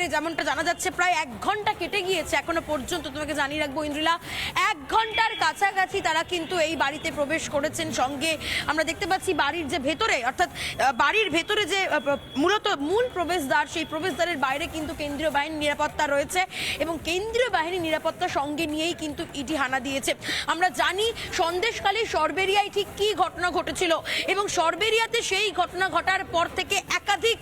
একেবারে যেমনটা জানা যাচ্ছে, প্রায় এক ঘণ্টা কেটে গিয়েছে এখনও পর্যন্ত। তোমাকে জানিয়ে রাখব, ইন্দ্রিলা, এক ঘণ্টার কাছাকাছি তারা কিন্তু এই বাড়িতে প্রবেশ করেছেন সঙ্গে। আমরা দেখতে পাচ্ছি বাড়ির যে ভেতরে, অর্থাৎ বাড়ির ভেতরে যে মূলত মূল প্রবেশদ্বার, সেই প্রবেশদ্বারের বাইরে কিন্তু কেন্দ্রীয় বাহিনীর নিরাপত্তা রয়েছে এবং কেন্দ্রীয় বাহিনীর নিরাপত্তা সঙ্গে নিয়েই কিন্তু ইডি হানা দিয়েছে। আমরা জানি সন্দেশকালে সরবেরিয়ায় ঠিক কি ঘটনা ঘটেছিল এবং সরবেরিয়াতে সেই ঘটনা ঘটার পর থেকে একাধিক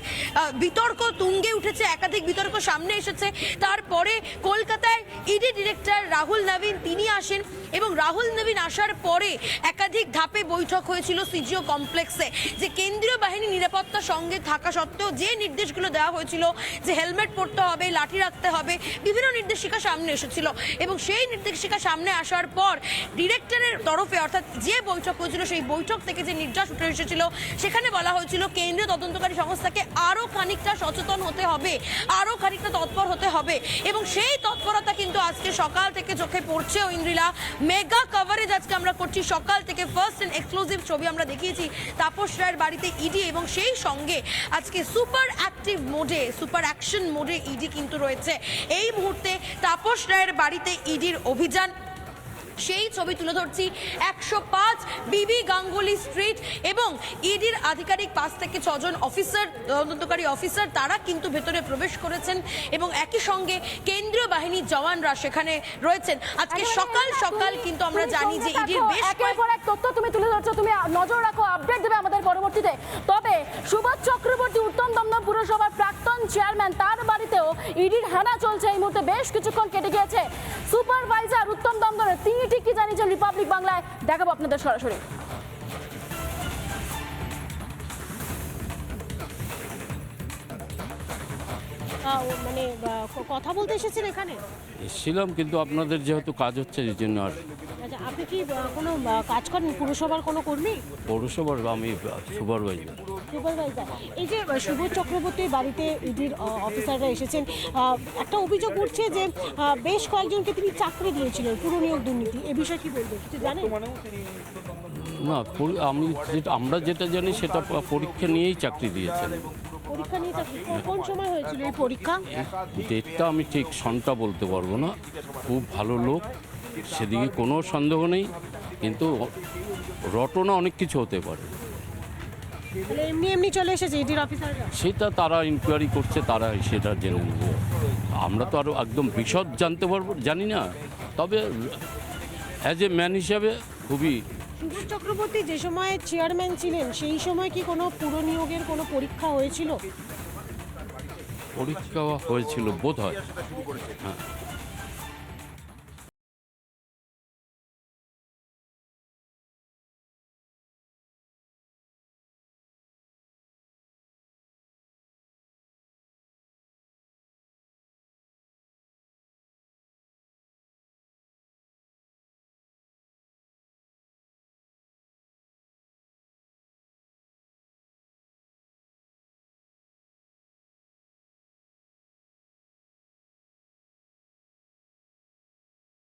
বিতর্ক তুঙ্গে উঠেছে, একাধিক বিতর্ক সামনে এসেছে। তারপরে কলকাতায় ইডি ডিরেক্টর রাহুল নবীন, তিনি আসেন এবং রাহুল নবীন আসার পরে একাধিক ধাপে বৈঠক হয়েছিল সিজিও কমপ্লেক্সে যে কেন্দ্রীয় বাহিনী নিরাপত্তা সঙ্গে থাকা সত্ত্বেও যে নির্দেশগুলো দেওয়া হয়েছিল, যে হেলমেট পরতে হবে, লাঠি রাখতে হবে, বিভিন্ন নির্দেশিকা সামনে এসেছিল এবং সেই নির্দেশিকা সামনে আসার পর ডিরেক্টরের তরফে অর্থাৎ যে বৈঠক হয়েছিল, সেই বৈঠক থেকে যে নির্যাস উঠে এসেছিল, সেখানে বলা হয়েছিল কেন্দ্রীয় তদন্তকারী সংস্থাকে আরও খানিকটা সচেতন হতে হবে আরও খানিকটা তৎপর হতে হবে। এবং সেই তৎপরতা কিন্তু আজকে সকাল থেকে চোখে পড়ছে ইন্দ্রিলা। মেগা কভারেজ আজকে আমরা করছি। সকাল থেকে ফার্স্ট অ্যান্ড এক্সক্লুসিভ ছবি আমরা দেখিয়েছি তাপস রায়ের বাড়িতে ইডি এবং সেই সঙ্গে আজকে সুপার অ্যাক্টিভ মোডে সুপার অ্যাকশন মোডে ইডি কিন্তু রয়েছে। এই মুহূর্তে তাপস রায়ের বাড়িতে ইডির অভিযান সেই ছবি তুলে ধরছি একশো পাঁচ বিবি গাঙ্গুলি স্ট্রিট এবং ইডির আধিকারিক পাঁচ থেকে ছজন অফিসার তদন্তকারী অফিসার তারা কিন্তু ভেতরে প্রবেশ করেছেন এবং একই সঙ্গে কেন্দ্রীয় বাহিনীর জওয়ানরা সেখানে রয়েছেন। আজকে সকাল সকাল কিন্তু আমরা জানি যে ইডির বেশ কয়েক এক তথ্য তুমি তুলে ধরছো তুমি নজর রাখো আপডেট দেবে আমাদের পরবর্তীতে। তবে সুভাষ চক্রবর্তী উত্তম দমদম পুরসভার প্রাক্তন চেয়ারম্যান তার বাড়িতেও ইডির হানা চলছে। এই মুহূর্তে বেশ কিছুক্ষণ কেটে গিয়েছে। সুপারভাইজার উত্তম দমদমের তিনি ঠিক কি জানিয়েছেন রিপাবলিক বাংলায় দেখাবো আপনাদের সরাসরি। মানে কথা বলতে এসেছেন এখানে? এসেছিলাম কিন্তু আপনাদের যেহেতু কাজ হচ্ছে এই জন্য আর আচ্ছা আপনি কি কোনো কাজ করেন? পুরসভার কোনো কর্মী? পৌরসভার আমি সুপারভাইজার। সুপারভাইজার। এই যে সুবোধ চক্রবর্তীর বাড়িতে ইডির অফিসাররা এসেছেন একটা অভিযোগ উঠছে যে বেশ কয়েকজনকে তিনি চাকরি দিয়েছিলেন পুরো নিয়োগ দুর্নীতি। এ বিষয়ে কি বলবেন? কিছু জানেন? না আমি যেটা আমরা যেটা জানি সেটা পরীক্ষা নিয়েই চাকরি দিয়েছেন। পরীক্ষা নিয়ে কোন সময় হয়েছিল এই পরীক্ষা? ডেটটা আমি ঠিক সনটা বলতে পারব না। খুব ভালো লোক সেদিকে কোনো সন্দেহ নেই কিন্তু রটনা অনেক কিছু হতে পারে। মানে এমনি এমনি চলে এসেছে ইডির অফিসাররা সেটা তারা ইনকোয়ারি করছে তারা সেটা জেনে নেবে। আমরা তো আরও একদম বিশদ জানতে পারব জানি না। তবে অ্যাজ এ ম্যান হিসাবে খুবই সুবোধ চক্রবর্তী যে সময় চেয়ারম্যান ছিলেন সেই সময় কি কোনো পুরো নিয়োগের কোনো পরীক্ষা হয়েছিল? পরীক্ষা হয়েছিল বোধ হয় হ্যাঁ।